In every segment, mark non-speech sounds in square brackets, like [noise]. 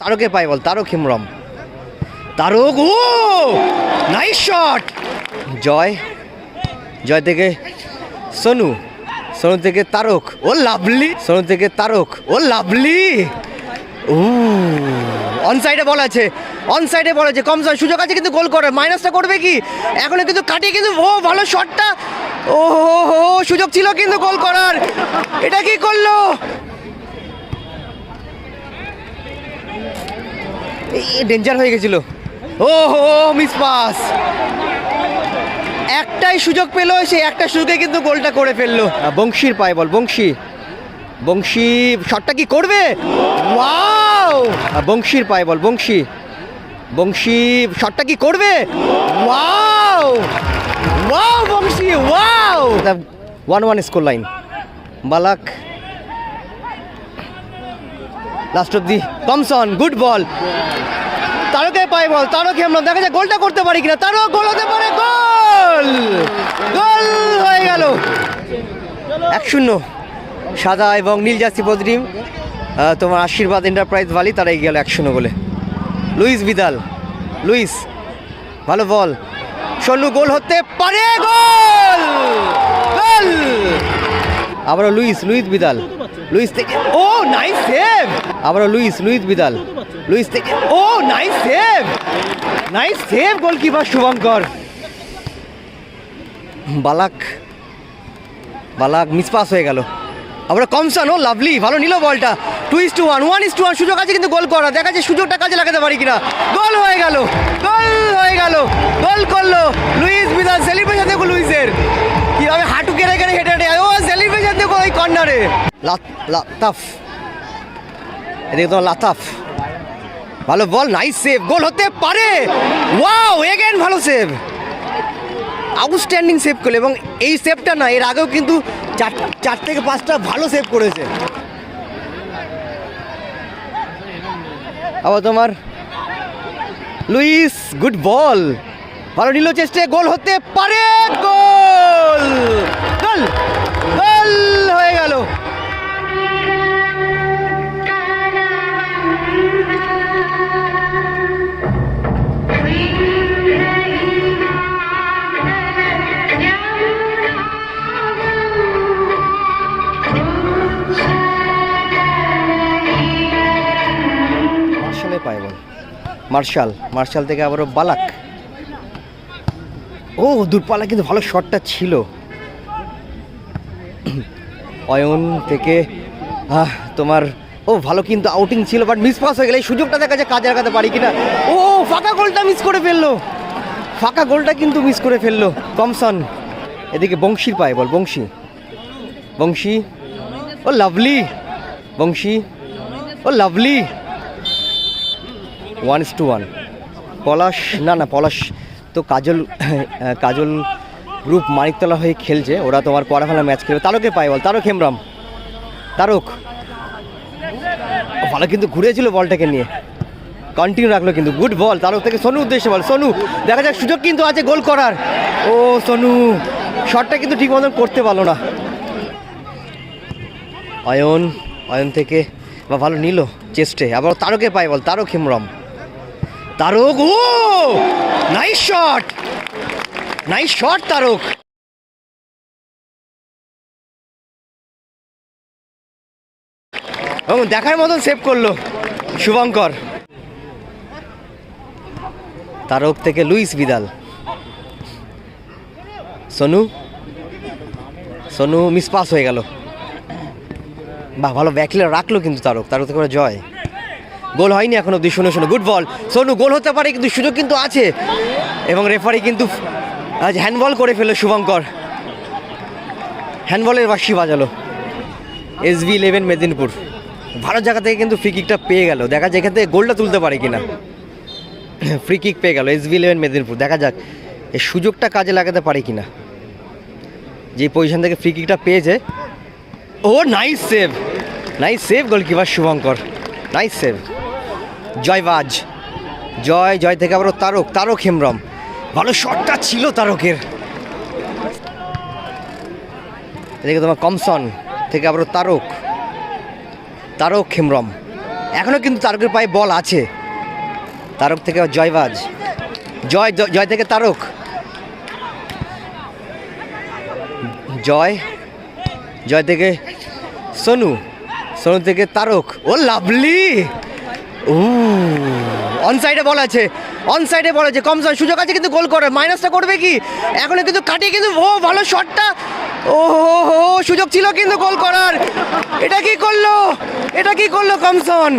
তারকে পাই ball, Tarak Hembrom Tarak, oh! Nice shot Joy Joy থেকে সোনু সোনু থেকে তারক, ও লাভলি, সোনু থেকে তারক, ও লাভলি। ও অন সাইডে বল আছে অন সাইডে বল আছে, কম সময় সুযোগ আছে কিন্তু গোল করে মাইনাসটা করবে কি? এখনও কিন্তু কাটিয়ে কিন্তু, ও, ভালো শটটা ও সুযোগ ছিল কিন্তু গোল করার। এটা কি করল? ডেঞ্জার হয়ে গেছিল। ও হো মিস পাস একটাই সুযোগ পেল সেই একটা সুযোগে কিন্তু গোলটা করে ফেলল। বংশীর পায় বল, বংশী। বংশী শটটা কি করবে? ওয়াও বংশীর পায় বল, বংশী। বংশী শটটা কি করবে? Wow wow Bansi wow one one score line Balak last of the কমসন good ball তারকে পাই বল, তারকে আমরা দেখা যায় গোলটা করতে পারি কিনা। তারও গোল হতে পারে, গোল! গোল হয়ে গেল। এক শূন্য। সাদা এবং নীল জার্সি পদ্রিম তোমার আশীর্বাদ এন্টারপ্রাইজ ভালি তারা এগিয়ে গেল এক শূন্য গোলে। লুইস বিদাল লুইস, ভালো বল। সন্নু গোল হতে পারে, গোল! গোল! আবারও লুইস লুইস বিদাল। লুইস থেকে ও নাইস সেভ আবারও লুইস লুইস বিদাল। লুইস থেকে ও nice save nice save goalkeeper Shubhankar. Ballack Ballack mispass হয়ে গেল। আবার কমসান, ও লাভলি ভালো নিল বলটা। Two is to one one is to one সুযোগ আছে কিন্তু গোল করা দেখা যাচ্ছে সুযোগটা কাজে লাগাতে পারি কিনা। গোল হয়ে গেল গোল হয়ে গেল গোল করল। লুইস বিদাল সেলিব্রেশন দেখো লুইসের। কীভাবে হাঁটু কেড়ে কেড়ে হেঁটে হেঁটে ও ওই কর্নারে। লাতাফ। এদিকে তোমার লাতাফ। ভালো বল নাইস সেভ গোল হতে পারে। ওয়াও এগেন ভালো সেভ আউটস্ট্যান্ডিং সেভ করল এবং এই সেভটা না, এর আগেও কিন্তু চার চার থেকে পাঁচটা ভালো সেভ করেছে। আবার তোমার লুইস গুড বল ভালো নিল চেষ্টা গোল হতে পারে। গোল! গোল! গোল! মার্শালে পায় বল। মার্শাল মার্শাল থেকে আবারও বালাক। ও দূরপাল্লা কিন্তু ভালো শটটা ছিল। অয়ন থেকে তোমার, ও, ভালো কিন্তু আউটিং ছিল বাট মিস পাস হয়ে গেলে এই সুযোগটা দেখা যায় কাজে লাগাতে পারি কিনা। ও, ফাঁকা গোলটা মিস করে ফেলল। ফাঁকা গোলটা কিন্তু মিস করে ফেলল, কমসন। এদিকে বংশীর পায় ball, Bansi. Bansi, oh, lovely. Bansi, oh, lovely. One is to one. Palash, না না, পলাশ তো কাজল [coughs] কাজল গ্রুপ মানিকতলা হয়ে খেলছে। ওরা তোমার কোয়ার্টার ম্যাচ খেলবে। তারকে পায় বল, তারক হেমব্রম। তারক। ভালো কিন্তু ঘুরেছিল বলটাকে নিয়ে। কন্টিনিউ রাখল কিন্তু। গুড বল তারক থেকে সোনু উদ্দেশ্যে বল। সোনু, দেখা যাক, সুযোগ কিন্তু আছে গোল করার। ও, সোনু শটটা কিন্তু ঠিক মতন করতে পারল না। অয়ন অয়ন থেকে, বা ভালো নিল, চেস্টে। আবার তারকে পায় ball, Tarak Hembrom Tarak, oh! Nice shot nice shot Tarak! এবং দেখার মতন সেভ করল শুভঙ্কর। তারক থেকে Luis Vidal. Sonu? Sonu miss pass হয়ে গেল। বাহ, ভালো ব্যাকলে রাখল কিন্তু তারক। তারক থেকে জয়। গোল হয়নি এখন অব্দি শুনে শুনে গুড বল সোনু গোল হতে পারে, কিন্তু সুযোগ কিন্তু আছে। এবং রেফারি কিন্তু আজ হ্যান্ডবল করে ফেলল শুভঙ্কর। হ্যান্ডবলের বাসি বাজালো। S B eleven Medinipur. ভালো জায়গা থেকে কিন্তু ফ্রি কিকটা পেয়ে গেল। দেখা যায় এখান থেকে গোলটা তুলতে পারে কিনা। ফ্রি কিক পেয়ে গেল এস বি ইলেভেন মেদিনীপুর। দেখা যাক এই সুযোগটা কাজে লাগাতে পারে কিনা। যে পজিশন থেকে ফ্রি কিকটা পেয়েছে। ও nice save nice save goalkeeper Shubhankar. Nice save জয়বাজ Joy Joy থেকে আবারও তারক তারক হেমব্রম। ভালো শটটা ছিল তারকের। এদিকে তোমার কমসন থেকে আবারও তারক। তারক হেমব্রম। এখনও কিন্তু তারকের পায়ে বল আছে। তারক থেকে জয়বাজ জয় জয় থেকে তারক। জয় জয় থেকে সোনু। সোনু থেকে তারক। ও লাভলি! ও অন সাইডে বল আছে। অন সাইডে বল আছে। কম সুযোগ আছে কিন্তু গোল করে মাইনাসটা করবে কি? এখন কিন্তু কাটিয়ে কিন্তু ও, ভালো শটটা ও হো সুযোগ ছিল কিন্তু গোল করার। এটা কি করল? এটা কি করল কমসন?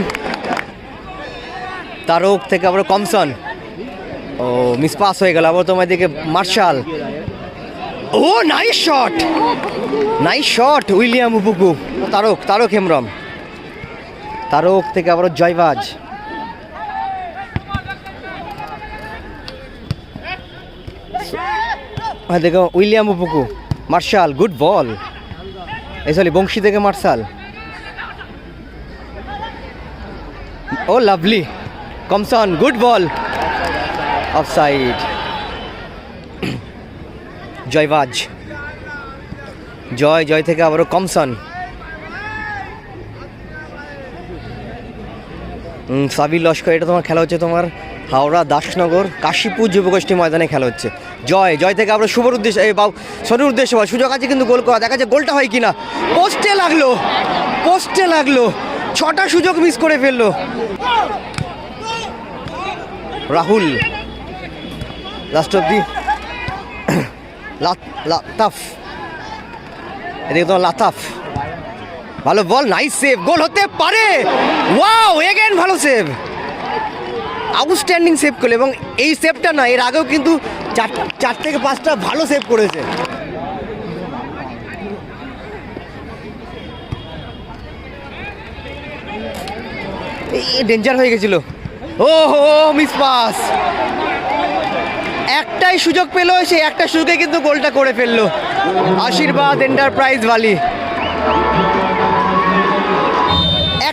তারক থেকে আবার কমসন। ও মিস পাস হয়ে গেল। আবার তোমার দিকে Marshal. Oh nice shot nice shot William Upuku Tarak Tarak Hembrom Tarak থেকে আবার জয়বাজ। হ্যাঁ দেখো William Upuku. Marshal, good ball. এই সরি বংশী থেকে মার্শাল। ও, লাভলি। কমসন, গুড বল। অফসাইড জয়বাজ। জয় জয় থেকে আবারও কমসন। সাবির লস্কর, এটা তোমার খেলা হচ্ছে তোমার হাওড়া দাসনগর কাশীপুর যুবগোষ্ঠী ময়দানে খেলা হচ্ছে। জয় জয় থেকে আমরা শুভর উদ্দেশ্যে, এই বাবু সনুর উদ্দেশ্য বল, সুযোগ আছে কিন্তু গোল করা, দেখা যায় গোলটা হয় কিনা। পোস্টে লাগল পোস্টে লাগল, ছটা সুযোগ মিস করে ফেলল। Rahul last of the Latif এদিকে তোমার লাতাফ। ভালো বল নাইস সেভ গোল হতে পারে। ওয়াও এগেন ভালো সেভ আউটস্ট্যান্ডিং সেভ করল এবং এই সেভটা না, এর আগেও কিন্তু চার চার থেকে পাঁচটা ভালো সেভ করেছে। ডেঞ্জার হয়ে গেছিল। ও হো মিস পাস একটাই সুযোগ পেল সেই একটা সুযোগে কিন্তু গোলটা করে ফেলল। আশীর্বাদ এন্টারপ্রাইজ বালি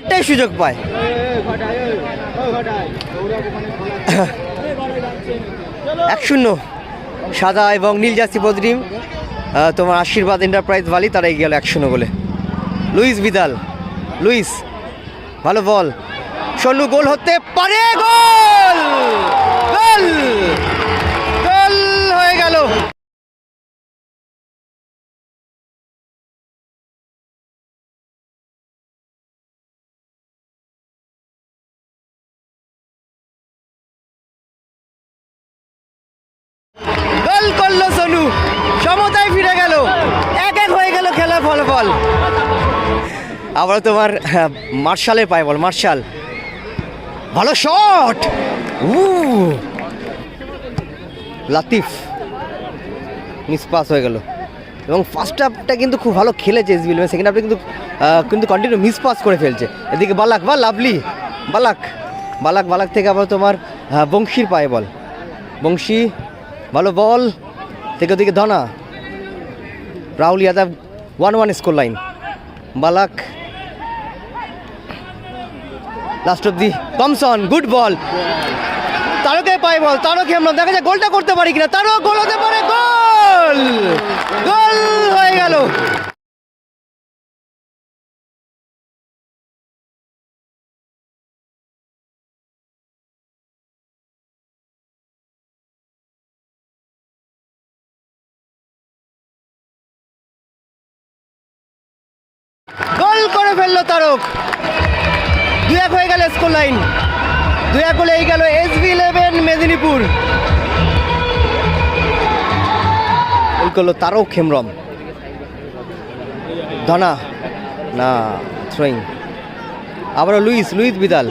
একটাই সুযোগ পায়। এক শূন্য। সাদা এবং নীল জার্সি বদরিম তোমার আশীর্বাদ এন্টারপ্রাইজ বালি তারা এগিয়ে গেল এক শূন্য বলে লুইস বিদাল লুইস, ভালো বল। সন্নু গোল হতে পারে, গোল! গোল! গোল হয়ে গোল। সমতায় ফিরে গেল। এক এক হয়ে গেল খেলা ফল ফল আবার তোমার হ্যাঁ, মার্শালের পায় বল মার্শাল। ভালো শট! উ! লাতিফ মিস পাস হয়ে গেল। এবং ফার্স্ট হাফটা কিন্তু খুব ভালো খেলেছে এসবিল সেকেন্ড হাফটা কিন্তু কিন্তু কন্টিনিউ মিস পাস করে ফেলছে। এদিকে বালাক বা লাভলি বালাক বালাক বালাক থেকে আবার তোমার আহ, বংশীর পায়ে বল। বংশী ভালো বল থেকে ওদিকে Dhana. Rahul Yadav one one score line Balak last of the কমসন good ball তারকে পায় বল তারকে আমরা দেখা যায় গোলটা করতে পারি কিনা। তারও গোল হতে পারে গোল গোল করে ফেলল তারক। দুই এক হয়ে গেল স্কোর লাইন দুই এক হলে গেল এস বি ইলেভেন মেদিনীপুর। করল তারক খেমরম ধনা। না, থ্রোয়িং। আবারও লুইস লুইস বিদাল।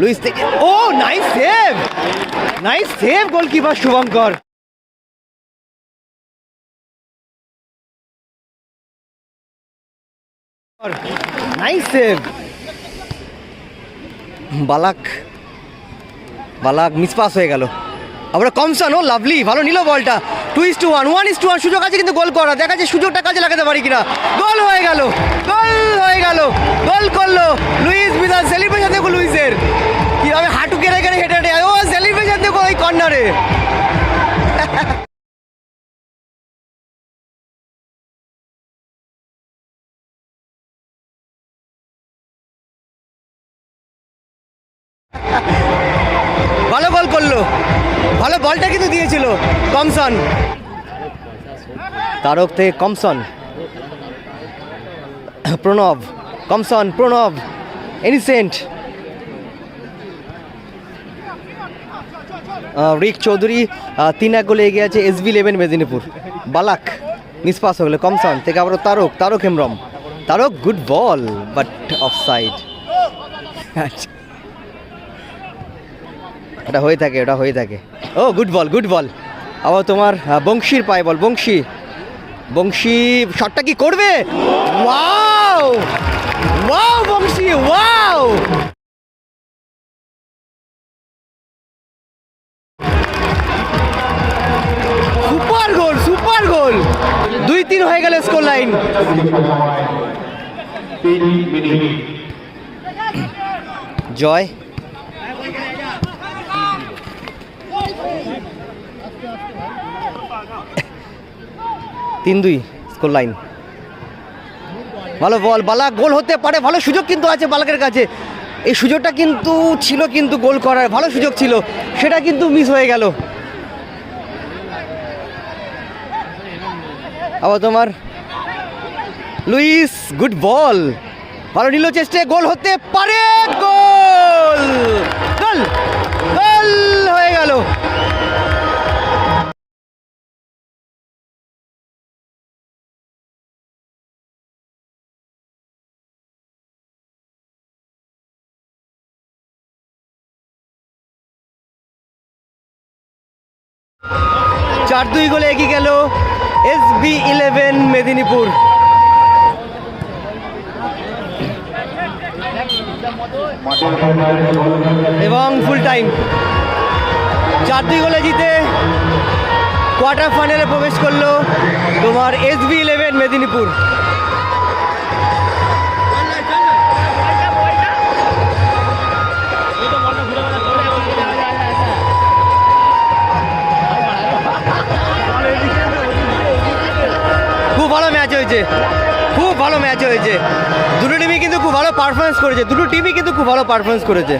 লুইস থেকে ও nice save nice save goalkeeper Shubhankar. Nice save Ballack Ballack mispass হয়ে গেল। আবার কমসন ও লাভলি ভালো নিল বলটা। Two is to one one is to one সুযোগ আছে কিন্তু গোল করা দেখা যাচ্ছে সুযোগটা কাজে লাগাতে পারি কিনা। গোল হয়ে গেল গোল হয়ে গেল গোল করল লুইস বিদাল সেলিব্রেশন দেখো লুইসের কীভাবে হাঁটু কেড়ে কেড়ে হেঁটে হেঁটে ও সেলিব্রেশন দেখো ওই কর্নারে [laughs] ভালো বলটা কিন্তু দিয়েছিল কমসন। তারক থেকে কমসন। প্রণব কমসন, প্রণব এনিসেন্ট রিক চৌধুরী তিন এক গোলে এগিয়ে আছে S B eleven Medinipur. Ballack mispass হয়ে গেলো কমসন, থেকে আবার Tarak Tarak Hembrom. Tarak good ball but offside এটা হয়ে থাকে ওটা হয়ে থাকে। ও গুড বল গুড বল আবার তোমার বংশীর পায় বল বংশী। বংশী শটটা কি করবে? Wow wow Bansi wow super goal super goal দুই তিন হয়ে গেল স্কোর লাইন জয়। তিন দুই স্কোর লাইন ভালো বল বালাক গোল হতে পারে, ভালো সুযোগ কিন্তু আছে বালাকের কাছে। এই সুযোগটা কিন্তু ছিল কিন্তু গোল করার, ভালো সুযোগ ছিল। সেটা কিন্তু মিস হয়ে গেল। আবার তোমার লুইস গুড বল ভালো নিল চেষ্টা গোল হতে পারে, গোল! চার দুই গোলে এগিয়ে গেল এস বি ইলেভেন মেদিনীপুর। এবং ফুল টাইম চার দুই গোলে জিতে কোয়ার্টার ফাইনালে প্রবেশ করল তোমার এস বি ইলেভেন মেদিনীপুর। খুব ভালো ম্যাচ হয়েছে। দুটো টিমই কিন্তু খুব ভালো পারফরমেন্স করেছে। দুটো টিমই কিন্তু খুব ভালো পারফরমেন্স করেছে।